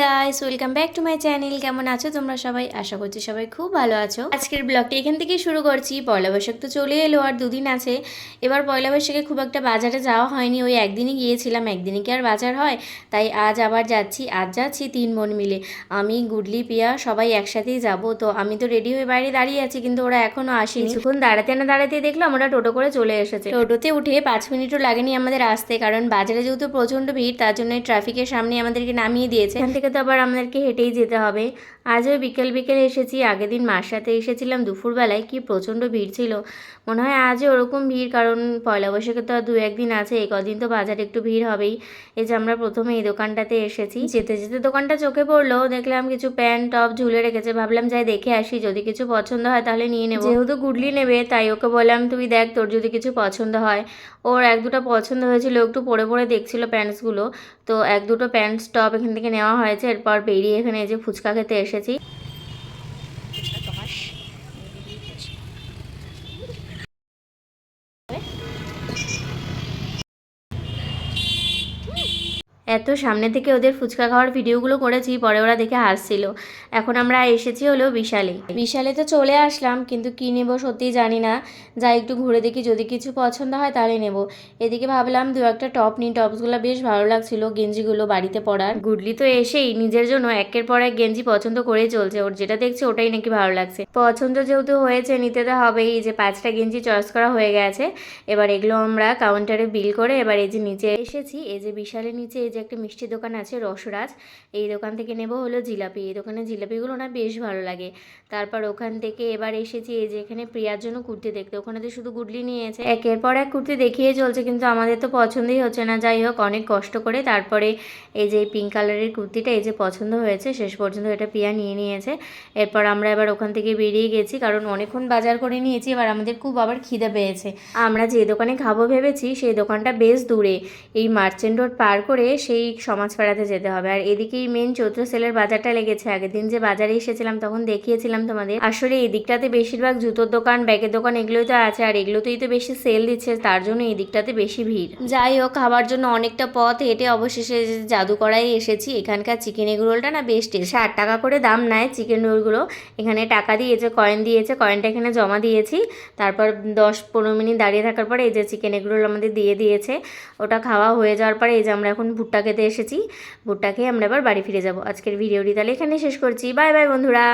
Guys welcome back to my channel কেমন আছো তোমরা সবাই? আশা করছি সবাই খুব ভালো আছো। আজকের ব্লগটা এখান থেকেই শুরু করছি। পয়লা বৈশাখ তো চলে এলো আর দুদিন আছে। এবার পয়লা বৈশাখে খুব একটা বাজারে যাওয়া হয়নি। ওই একদিনই গিয়েছিলাম, একদিনই কি আর বাজার হয়? তাই আজ আবার যাচ্ছি। আজ যাচ্ছি তিন বোন মিলে। আমি, গুডলি, পিয়া সবাই একসাথেই যাব। তো আমি তো রেডি হয়ে বাইরে দাঁড়িয়ে আছি, কিন্তু ওরা এখনও আসেনি। কিছুক্ষণ দাঁড়াতে না দাঁড়াতে দেখলাম ওরা টোটো করে চলে এসেছে। টোটোতে উঠে পাঁচ মিনিটও লাগেনি আমাদের আসতে, কারণ বাজারে যেহেতু প্রচণ্ড ভিড়, তার জন্য ট্রাফিকের সামনে আমাদেরকে নামিয়ে দিয়েছে। তো আবার আমাদেরকে হেঁটেই যেতে হবে। আজও বিকেল বিকেল এসেছি, আগের দিন মার সাথে এসেছিলাম দুপুরবেলায়, কি প্রচণ্ড ভিড় ছিল। মনে হয় আজও ওরকম ভিড়, কারণ পয়লা বৈশাখে তো আর দু একদিন আছে এই কদিন তো বাজারে একটু ভিড় হবেই। এই যে আমরা প্রথমে এই দোকানটাতে এসেছি। যেতে যেতে দোকানটা চোখে পড়ল, দেখলাম কিছু প্যান্ট, টপ ঝুলে রেখেছে। ভাবলাম, যাই দেখে আসি, যদি কিছু পছন্দ হয় তাহলে নিয়ে নেব। যেহেতু গুডলি নেবে, তাই ওকে বললাম, তুই দেখ, তোর যদি কিছু পছন্দ হয়। ওর এক দুটো পছন্দ হয়েছিল, একটু পরে পরে দেখছিল প্যান্টসগুলো। তো এক দুটো প্যান্ট স্টপ এখান থেকে নেওয়া হয়েছে। এরপর বেরিয়ে এখানে এই যে ফুচকা খেতে এসেছি। এত সামনে থেকে ওদের ফুচকা খাওয়ার ভিডিওগুলো করেছি, পরে ওরা দেখে হাসছিল। এখন আমরা এসেছি হলো বিশালে। বিশালে তো চলে আসলাম, কিন্তু কী নেব সত্যিই জানি না। যা একটু ঘুরে দেখি, যদি কিছু পছন্দ হয় তাহলে নেব। এদিকে ভাবলাম দু একটা টপ নিই, টপসগুলো বেশ ভালো লাগছিল, গেঞ্জিগুলো বাড়িতে পরার। গুডলি তো এসেই, নিজের জন্য একের পর এক গেঞ্জি পছন্দ করেই চলছে। ওর যেটা দেখছে ওটাই নাকি ভালো লাগছে। পছন্দ যেহেতু হয়েছে, নিতে তো হবেই। যে পাঁচটা গেঞ্জি চয়েস করা হয়ে গেছে। এবার এগুলো আমরা কাউন্টারে বিল করে এবার এই যে নিচে এসেছি, এই যে বিশালের নিচে যে একটা মিষ্টি দোকান আছে রসরাজ, এই দোকান থেকে নেব হলো জিলাপি। এই দোকানে জিলাপিগুলো না বেশ ভালো লাগে। তারপর ওখান থেকে এবার এসেছি এই যে এখানে প্রিয়ার জন্য কুর্তি দেখতে। ওখানে তো শুধু গুডলি নিয়েছে। একের পর এক কুর্তি দেখিয়ে চলছে, কিন্তু আমাদের তো পছন্দই হচ্ছে না। যাই হোক, অনেক কষ্ট করে তারপরে এই যে পিঙ্ক কালারের কুর্তিটা এই যে পছন্দ হয়েছে, শেষ পর্যন্ত এটা পিয়া নিয়ে নিয়েছে। এরপর আমরা এবার ওখান থেকে বেরিয়ে গেছি, কারণ অনেকক্ষণ বাজার করে নিয়েছি, এবার আমাদের খুব আবার খিদে পেয়েছে। আমরা যে দোকানে খাব ভেবেছি, সেই দোকানটা বেশ দূরে। এই মার্চেন্ট রোড পার করে সেই সমাজ পাড়াতে যেতে হবে। আর এদিকেই মেন চৈত্র সেলের বাজারটা লেগেছে। আগের দিন যে বাজারে এসেছিলাম, তখন দেখিয়েছিলাম তোমাদের। আসলে এই দিকটাতে বেশিরভাগ জুতোর দোকান, ব্যাগের দোকান এগুলোই তো আছে। আর এগুলোতেই তো বেশি সেল দিচ্ছে, তার জন্য এই দিকটাতে বেশি ভিড়। যাই হোক, খাবার জন্য অনেকটা পথ হেঁটে অবশেষে জাদুকড়াই এসেছি। এখানকার চিকেন এগ রোলটা না বেশ টেস্ট ষাট টাকা করে দাম নেয় চিকেন রোলগুলো এখানে টাকা দিয়েছে কয়েন দিয়েছে কয়েনটা এখানে জমা দিয়েছি। তারপর দশ পনেরো মিনিট দাঁড়িয়ে থাকার পরে এই যে চিকেন এগ রোল আমাদের দিয়ে দিয়েছে। ওটা খাওয়া হয়ে যাওয়ার পরে এই যে আমরা এখন ভুট্টা খেতে এসেছি। ভুট্টা খেয়ে আমরা আবার বাড়ি ফিরে যাব। আজকের ভিডিওটি তাহলে এখানে শেষ করছি। বাই বাই বন্ধুরা।